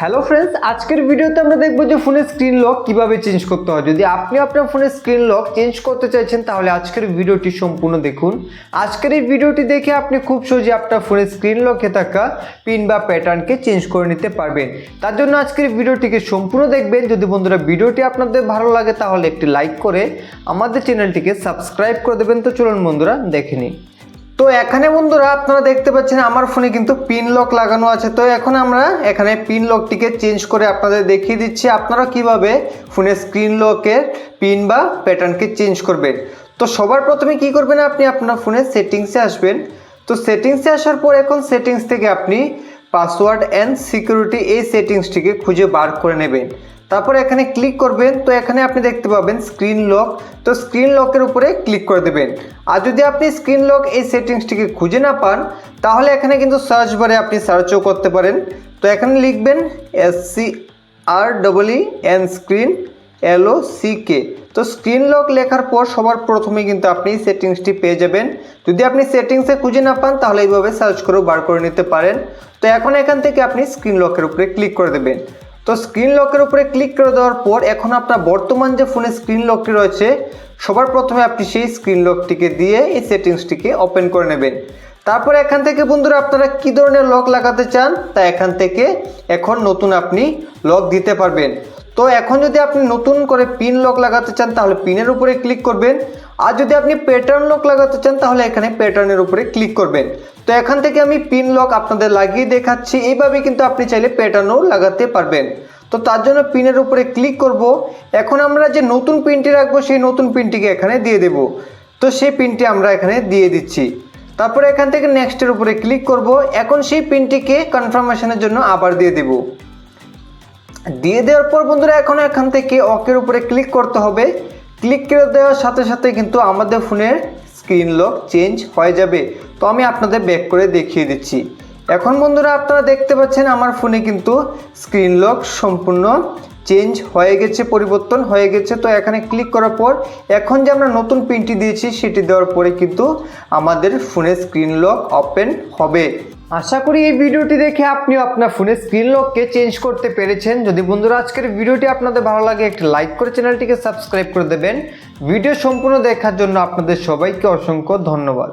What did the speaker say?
Hello friends আজকের ভিডিওতে আমরা দেখব যে ফোনের স্ক্রিন লক কীভাবে চেঞ্জ করতে হয়। যদি আপনি আপনার ফোনের স্ক্রিন লক চেঞ্জ করতে চাইছেন, তাহলে আজকের ভিডিওটি সম্পূর্ণ দেখুন। আজকের এই ভিডিওটি দেখে আপনি খুব সহজে আপনার ফোনের স্ক্রিন লকে থাকা পিন বা প্যাটার্নকে চেঞ্জ করে নিতে পারবেন। তার জন্য আজকের ভিডিওটিকে সম্পূর্ণ দেখবেন। যদি বন্ধুরা ভিডিওটি আপনাদের ভালো লাগে, তাহলে একটি লাইক করে আমাদের চ্যানেলটিকে সাবস্ক্রাইব করে দেবেন। তো চলুন বন্ধুরা, দেখে নিই। তো এখানে বন্ধুরা আপনারা দেখতে পাচ্ছেন আমার ফোনে কিন্তু পিন লক লাগানো আছে। তো এখন আমরা এখানে পিন লকটিকে চেঞ্জ করে আপনাদের দেখিয়ে দিচ্ছি। আপনারা কীভাবে ফোনের স্ক্রিন লকের পিন বা প্যাটার্নকে চেঞ্জ করবেন? তো সবার প্রথমে কি করবেন আপনি? আপনার ফোনের সেটিংসে আসবেন। তো সেটিংসে আসার পর এখন সেটিংস থেকে আপনি পাসওয়ার্ড অ্যান্ড সিকিউরিটি এই সেটিংসটিকে খুঁজে বার করে নেবেন। তারপর এখানে ক্লিক করবেন, তো এখানে আপনি দেখতে পাবেন স্ক্রিন লক তো স্ক্রিন লকের উপরে ক্লিক করে দেবেন। আর যদি আপনি স্ক্রিন লক এই সেটিংসটিকে খুঁজে না পান, তাহলে এখানে কিন্তু সার্চ বারে আপনি সার্চও করতে পারেন। তো এখানে লিখবেন S C R double E N screen L O C K তো স্ক্রিন লক লেখার পর সবার প্রথমে কিন্তু আপনি সেটিংসটি পেয়ে যাবেন। যদি আপনি সেটিংসে খুঁজে না পান, তাহলে এইভাবে সার্চ করেও বার করে নিতে পারেন। তো এখন এখান থেকে আপনি স্ক্রিন লকের উপরে ক্লিক করে দেবেন। তো স্ক্রিন লকের উপরে ক্লিক করে দেওয়ার পর এখন আপনার বর্তমান যে ফোনে স্ক্রিন লকটি রয়েছে, সবার প্রথমে আপনি সেই স্ক্রিন লকটিকে দিয়ে এই সেটিংসটিকে ওপেন করে নেবেন। তারপর এখান থেকে বন্ধুরা আপনারা কি ধরনের লক লাগাতে চান, তা এখান থেকে এখন নতুন আপনি লক দিতে পারবেন। তো এখন যদি আপনি নতুন করে পিন লক লাগাতে চান, তাহলে পিনের উপরে ক্লিক করবেন। আর যদি আপনি প্যাটার্ন লক লাগাতে চান, তাহলে এখানে প্যাটার্নের উপরে ক্লিক করবেন। তো এখান থেকে আমি পিন লক আপনাদের লাগিয়ে দেখাচ্ছি। এইভাবে কিন্তু আপনি চাইলে প্যাটার্নও লাগাতে পারবেন। তো তার জন্য পিনের উপরে ক্লিক করব। এখন আমরা যে নতুন পিনটি রাখব, সেই নতুন পিনটিকে এখানে দিয়ে দেব। তো সেই পিনটি আমরা এখানে দিয়ে দিচ্ছি। তারপরে এখান থেকে নেক্সটের উপরে ক্লিক করব। এখন সেই পিনটিকে কনফার্মেশনের জন্য আবার দিয়ে দেব। দিয়ে দেওয়ার পর বন্ধুরা, এখন এখান থেকে অকের উপরে ক্লিক করতে হবে। ক্লিক করে দেওয়ার সাথে সাথে কিন্তু আমাদের ফোনের স্ক্রিন লক চেঞ্জ হয়ে যাবে। তো আমি আপনাদের ব্যাক করে দেখিয়ে দিচ্ছি। এখন বন্ধুরা, আপনারা দেখতে পাচ্ছেন আমার ফোনে কিন্তু স্ক্রিন লক সম্পূর্ণ চেঞ্জ হয়ে গেছে, পরিবর্তন হয়ে গেছে। তো এখানে ক্লিক করার পর, এখন যে আমরা নতুন পিনটি দিয়েছি, সেটি দেওয়ার পরে কিন্তু আমাদের ফোনের স্ক্রিন লক ওপেন হবে। আশা করি এই ভিডিওটি দেখে আপনিও আপনার ফোনের স্ক্রিন লককে চেঞ্জ করতে পেরেছেন। যদি বন্ধুরা আজকের ভিডিওটি আপনাদের ভালো লাগে, একটি লাইক করে চ্যানেলটিকে সাবস্ক্রাইব করে দেবেন। ভিডিও সম্পূর্ণ দেখার জন্য আপনাদের সবাইকে অসংখ্য ধন্যবাদ।